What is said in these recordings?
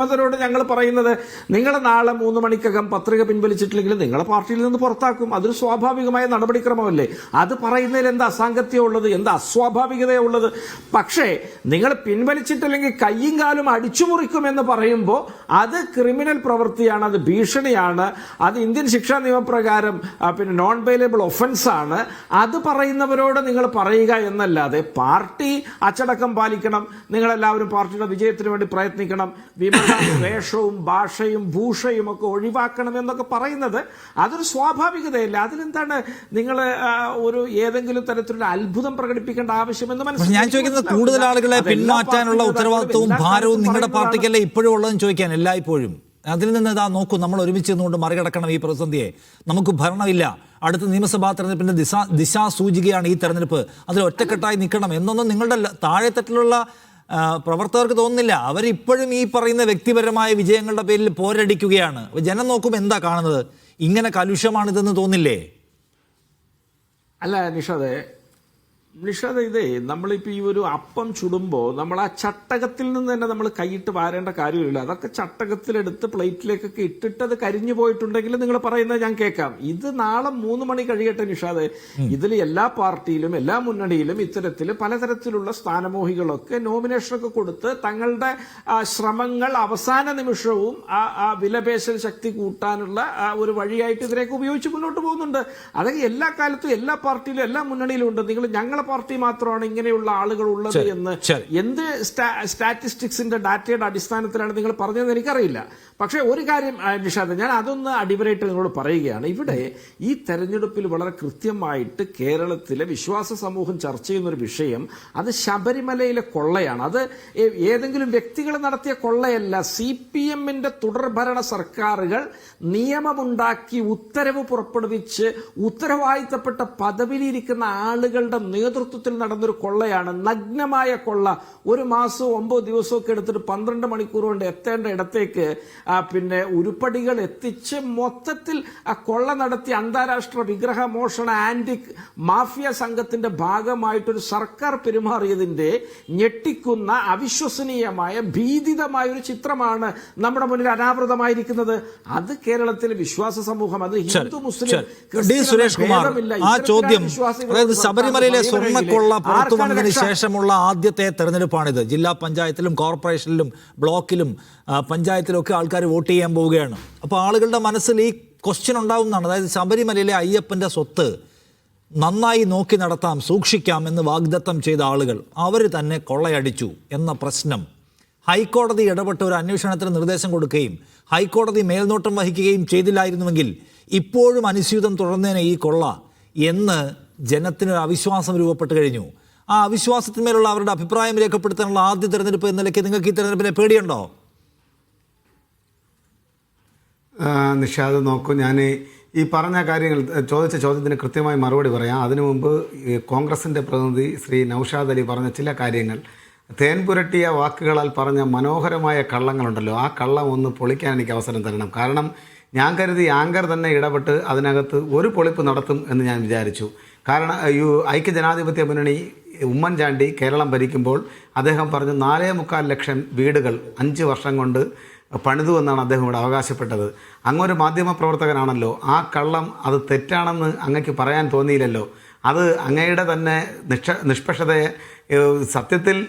അവരോട് ഞങ്ങൾ പറയുന്നത് നിങ്ങൾ നാളെ മൂന്ന് മണിക്കകം പത്രിക പിൻവലിച്ചിട്ടില്ലെങ്കിൽ നിങ്ങളെ പാർട്ടിയിൽ നിന്ന് പുറത്താക്കും. അതൊരു സ്വാഭാവികമായ നടപടിക്രമമല്ലേ? അത് പറയുന്നതിൽ എന്ത് അസാങ്കത്യമുള്ളത് എന്ത് അസ്വാഭാവികതയുള്ളത് പക്ഷേ നിങ്ങൾ പിൻവലിച്ചിട്ടില്ലെങ്കിൽ കയ്യും കാലും അടിച്ചു മുറിക്കുമെന്ന് പറയുമ്പോൾ അത് ക്രിമിനൽ പ്രവൃത്തിയാണ് അത് ഭീഷണിയാണ് അത് ഇന്ത്യൻ ശിക്ഷാ നിയമപ്രകാരം പിന്നെ നോൺ ബെയിലബിൾ ഒഫൻസ് ആണ്. അത് പറയുന്നവരോട് നിങ്ങൾ പറയുക എന്നല്ലാതെ പാർട്ടി അച്ചടക്കം പാലിക്കണം. നിങ്ങളെല്ലാവരും പാർട്ടിയുടെ വിജയത്തിന് വേണ്ടി പ്രയത്നിക്കണം. വിമത വേഷവും ഭാഷയും ഭൂഷയും ഒക്കെ ഒഴിവാക്കണം എന്നൊക്കെ പറയുന്നത് അതൊരു സ്വാഭാവികതയല്ല? അതിലെന്താണ് നിങ്ങൾ ഒരു ഏതെങ്കിലും തരത്തിലുള്ള അത്ഭുതം പ്രകടിപ്പിക്കേണ്ട ആവശ്യമെന്ന് മനസ്സിലാക്കി ഞാൻ ചോദിക്കുന്നത് കൂടുതൽ ആളുകളെ പിന്മാറ്റാനുള്ള ഉത്തരവാദിത്വവും ഭാരവും നിങ്ങളുടെ പാർട്ടിക്കല്ലേ ഇപ്പോഴും ഉള്ളതെന്ന് ചോദിക്കാൻ എല്ലായ്പ്പോഴും. അതിൽ നിന്ന് ഇതാ നോക്കൂ നമ്മൾ ഒരുമിച്ച് നിന്നുകൊണ്ട് മറികടക്കണം ഈ പ്രതിസന്ധിയെ. നമുക്ക് ഭരണമില്ല. അടുത്ത നിയമസഭാ തെരഞ്ഞെടുപ്പിന്റെ ദിശാ ദിശാസൂചികയാണ് ഈ തെരഞ്ഞെടുപ്പ്. അതിൽ ഒറ്റക്കെട്ടായി നിൽക്കണം എന്നൊന്നും നിങ്ങളുടെ താഴെത്തട്ടിലുള്ള പ്രവർത്തകർക്ക് തോന്നുന്നില്ല. അവരിപ്പോഴും ഈ പറയുന്ന വ്യക്തിപരമായ വിജയങ്ങളുടെ പേരിൽ പോരടിക്കുകയാണ്. ജനം നോക്കും എന്താ കാണുന്നത്? ഇങ്ങനെ കലുഷമാണിതെന്ന് തോന്നില്ലേ? അല്ല നിഷാദെ നിഷാദ് ഇതേ നമ്മളിപ്പോൾ ഈ ഒരു അപ്പം ചുടുമ്പോൾ നമ്മൾ ആ ചട്ടകത്തിൽ നിന്ന് തന്നെ നമ്മൾ കൈയിട്ട് വാരേണ്ട കാര്യമില്ല. അതൊക്കെ ചട്ടകത്തിലെടുത്ത് പ്ലേറ്റിലേക്കൊക്കെ ഇട്ടിട്ട് അത് കരിഞ്ഞു പോയിട്ടുണ്ടെങ്കിൽ നിങ്ങൾ പറയുന്നത് ഞാൻ കേൾക്കാം. ഇത് നാളെ മൂന്ന് മണി കഴിയട്ടെ നിഷാദ്. ഇതിൽ എല്ലാ പാർട്ടിയിലും എല്ലാ മുന്നണിയിലും ഇത്തരത്തിൽ പലതരത്തിലുള്ള സ്ഥാനമോഹികളൊക്കെ നോമിനേഷനൊക്കെ കൊടുത്ത് തങ്ങളുടെ ശ്രമങ്ങൾ അവസാന നിമിഷവും ആ ആ വിലപേശൽ ശക്തി കൂട്ടാനുള്ള ആ ഒരു വഴിയായിട്ട് ഇതിനെയൊക്കെ ഉപയോഗിച്ച് മുന്നോട്ട് പോകുന്നുണ്ട്. അതൊക്കെ എല്ലാ കാലത്തും എല്ലാ പാർട്ടിയിലും എല്ലാ മുന്നണിയിലും ഉണ്ട്. നിങ്ങൾ ഞങ്ങളെ പാർട്ടി മാത്രമാണ് ഇങ്ങനെയുള്ള ആളുകൾ ഉള്ളത് എന്ന്. എന്ത് സ്റ്റാ- സ്റ്റാറ്റിസ്റ്റിക്സിന്റെ ഡാറ്റയുടെ അടിസ്ഥാനത്തിലാണ് നിങ്ങൾ പറഞ്ഞതെന്ന് എനിക്കറിയില്ല. പക്ഷേ ഒരു കാര്യം നിഷാദ് ഞാൻ അതൊന്ന് അടിവരായിട്ട് നിങ്ങളോട് പറയുകയാണ്. ഇവിടെ ഈ തെരഞ്ഞെടുപ്പിൽ വളരെ കൃത്യമായിട്ട് കേരളത്തിലെ വിശ്വാസ സമൂഹം ചർച്ച ചെയ്യുന്ന ഒരു വിഷയം അത് ശബരിമലയിലെ കൊള്ളയാണ്. അത് ഏതെങ്കിലും വ്യക്തികൾ നടത്തിയ കൊള്ളയല്ല. സി പി എമ്മിന്റെ തുടർഭരണ സർക്കാരുകൾ നിയമമുണ്ടാക്കി ഉത്തരവ് പുറപ്പെടുവിച്ച് ഉത്തരവാദിത്തപ്പെട്ട പദവിയിലിരിക്കുന്ന ആളുകളുടെ നേതൃത്വത്തിൽ നടന്നൊരു കൊള്ളയാണ്. നഗ്നമായ കൊള്ള. ഒരു മാസവും ഒമ്പത് ദിവസമൊക്കെ എടുത്തിട്ട് പന്ത്രണ്ട് മണിക്കൂർ കൊണ്ട് എത്തേണ്ട ഇടത്തേക്ക് പിന്നെ ഉരുപ്പടികൾ എത്തിച്ച് മൊത്തത്തിൽ ആ കൊള്ള നടത്തി അന്താരാഷ്ട്ര വിഗ്രഹ മോഷണ ആന്റിക് മാഫിയ സംഘത്തിന്റെ ഭാഗമായിട്ടൊരു സർക്കാർ പെരുമാറിയതിന്റെ ഞെട്ടിക്കുന്ന അവിശ്വസനീയമായ ഭീതിതമായ ഒരു ചിത്രമാണ് നമ്മുടെ മുന്നിൽ അനാവൃതമായിരിക്കുന്നത്. അത് കേരളത്തിലെ വിശ്വാസ സമൂഹം അത് ഹിന്ദു മുസ്ലിം സുരേഷ് കുമാർ ആ ചോദ്യം അതായത് ശബരിമലയിലെ. സ്വർണക്കൊള്ള പുറത്തു വന്നതിന് ശേഷമുള്ള ആദ്യത്തെ തെരഞ്ഞെടുപ്പാണിത്. ജില്ലാ പഞ്ചായത്തിലും കോർപ്പറേഷനിലും ബ്ലോക്കിലും പഞ്ചായത്തിലും ഒക്കെ ആൾക്കാർ വോട്ട് ചെയ്യാൻ പോവുകയാണ്. അപ്പോൾ ആളുകളുടെ മനസ്സിൽ ഈ ക്വസ്റ്റ്യൻ ഉണ്ടാവുന്നതാണ്. അതായത് ശബരിമലയിലെ അയ്യപ്പന്റെ സ്വത്ത് നന്നായി നോക്കി നടത്താം സൂക്ഷിക്കാം എന്ന് വാഗ്ദത്തം ചെയ്ത ആളുകൾ അവർ തന്നെ കൊള്ളയടിച്ചു എന്ന പ്രശ്നം. ഹൈക്കോടതി ഇടപെട്ട് ഒരു അന്വേഷണത്തിന് നിർദ്ദേശം കൊടുക്കുകയും ഹൈക്കോടതി മേൽനോട്ടം വഹിക്കുകയും ചെയ്തില്ലായിരുന്നുവെങ്കിൽ ഇപ്പോഴും അനുസ്യൂതം തുടർന്നേനെ ഈ കൊള്ള എന്ന് ജനത്തിനൊരു അവിശ്വാസം രൂപപ്പെട്ട് കഴിഞ്ഞു. ആ അവിശ്വാസത്തിന്മേലുള്ള അവരുടെ അഭിപ്രായം രേഖപ്പെടുത്താനുള്ള ആദ്യ തെരഞ്ഞെടുപ്പ് എന്ന നിലയ്ക്ക് നിങ്ങൾക്ക് ഈ തെരഞ്ഞെടുപ്പിനെ പേടിയുണ്ടോ? നിഷാദ് നോക്കൂ. ഞാൻ ഈ പറഞ്ഞ കാര്യങ്ങൾ ചോദിച്ച ചോദ്യത്തിന് കൃത്യമായി മറുപടി പറയാം. അതിനു മുമ്പ് കോൺഗ്രസിന്റെ പ്രതിനിധി ശ്രീ നൌഷാദ് അലി പറഞ്ഞ ചില കാര്യങ്ങൾ. തേൻ പുരട്ടിയ വാക്കുകളാൽ പറഞ്ഞ മനോഹരമായ കള്ളങ്ങളുണ്ടല്ലോ. ആ കള്ളം ഒന്ന് പൊളിക്കാൻ എനിക്ക് അവസരം തരണം. കാരണം ഞാൻ കരുതി ആങ്കർ തന്നെ ഇടപെട്ട് അതിനകത്ത് ഒരു പൊളിപ്പ് നടത്തും എന്ന് ഞാൻ വിചാരിച്ചു. കാരണം യു ഐക്യ ജനാധിപത്യ മുന്നണി ഉമ്മൻചാണ്ടി കേരളം ഭരിക്കുമ്പോൾ അദ്ദേഹം പറഞ്ഞു നാലേ മുക്കാൽ ലക്ഷം വീടുകൾ അഞ്ച് വർഷം കൊണ്ട് പണിതു എന്നാണ് അദ്ദേഹം ഇവിടെ അവകാശപ്പെട്ടത്. അങ്ങൊരു മാധ്യമ പ്രവർത്തകനാണല്ലോ ആ കള്ളം അത് തെറ്റാണെന്ന് അങ്ങക്ക് പറയാൻ തോന്നിയില്ലല്ലോ. അത് അങ്ങയുടെ തന്നെ നിക്ഷ നിഷ്പക്ഷതയെ സത്യത്തിൽ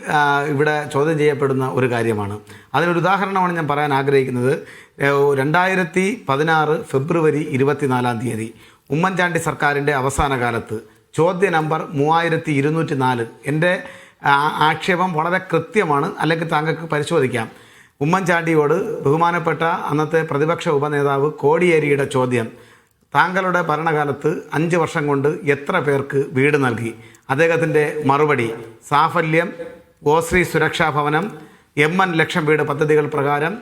ഇവിടെ ചോദ്യം ചെയ്യപ്പെടുന്ന ഒരു കാര്യമാണ്. അതിനൊരു ഉദാഹരണമാണ് ഞാൻ പറയാൻ ആഗ്രഹിക്കുന്നത്. രണ്ടായിരത്തി പതിനാറ് ഫെബ്രുവരി ഇരുപത്തിനാലാം തീയതി ഉമ്മൻചാണ്ടി സർക്കാരിന്റെ അവസാന കാലത്ത് ചോദ്യ നമ്പർ മൂവായിരത്തി ഇരുന്നൂറ്റി നാല് എന്റെ ആക്ഷേപം വളരെ കൃത്യമാണ്. അല്ലെങ്കിൽ താങ്കൾക്ക് പരിശോധിക്കാം. ഉമ്മൻചാണ്ടിയോട് ബഹുമാനപ്പെട്ട അന്നത്തെ പ്രതിപക്ഷ ഉപനേതാവ് കോടിയേരിയുടെ ചോദ്യം താങ്കളുടെ ഭരണകാലത്ത് അഞ്ച് വർഷം കൊണ്ട് എത്ര പേർക്ക് വീട് നൽകി? അദ്ദേഹത്തിന്റെ മറുപടി സാഫല്യം ഗോശ്രീ സുരക്ഷാ ഭവനം എം എൻ ലക്ഷം വീട് പദ്ധതികൾ പ്രകാരം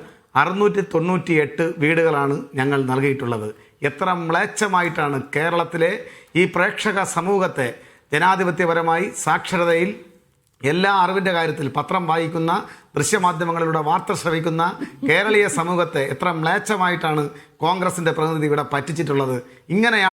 അറുന്നൂറ്റി തൊണ്ണൂറ്റി എട്ട് വീടുകളാണ് ഞങ്ങൾ നൽകിയിട്ടുള്ളത്. എത്ര മ്ലേച്ഛമായിട്ടാണ് കേരളത്തിലെ ഈ പ്രേക്ഷക സമൂഹത്തെ ജനാധിപത്യപരമായി സാക്ഷരതയിൽ എല്ലാ അറിവിന്റെ കാര്യത്തിൽ പത്രം വായിക്കുന്ന ദൃശ്യമാധ്യമങ്ങളിലൂടെ വാർത്ത ശ്രവിക്കുന്ന കേരളീയ സമൂഹത്തെ എത്ര മ്ലേച്ഛമായിട്ടാണ് കോൺഗ്രസിന്റെ പ്രതിനിധി ഇവിടെ പറ്റിച്ചിട്ടുള്ളത്. ഇങ്ങനെയാണ്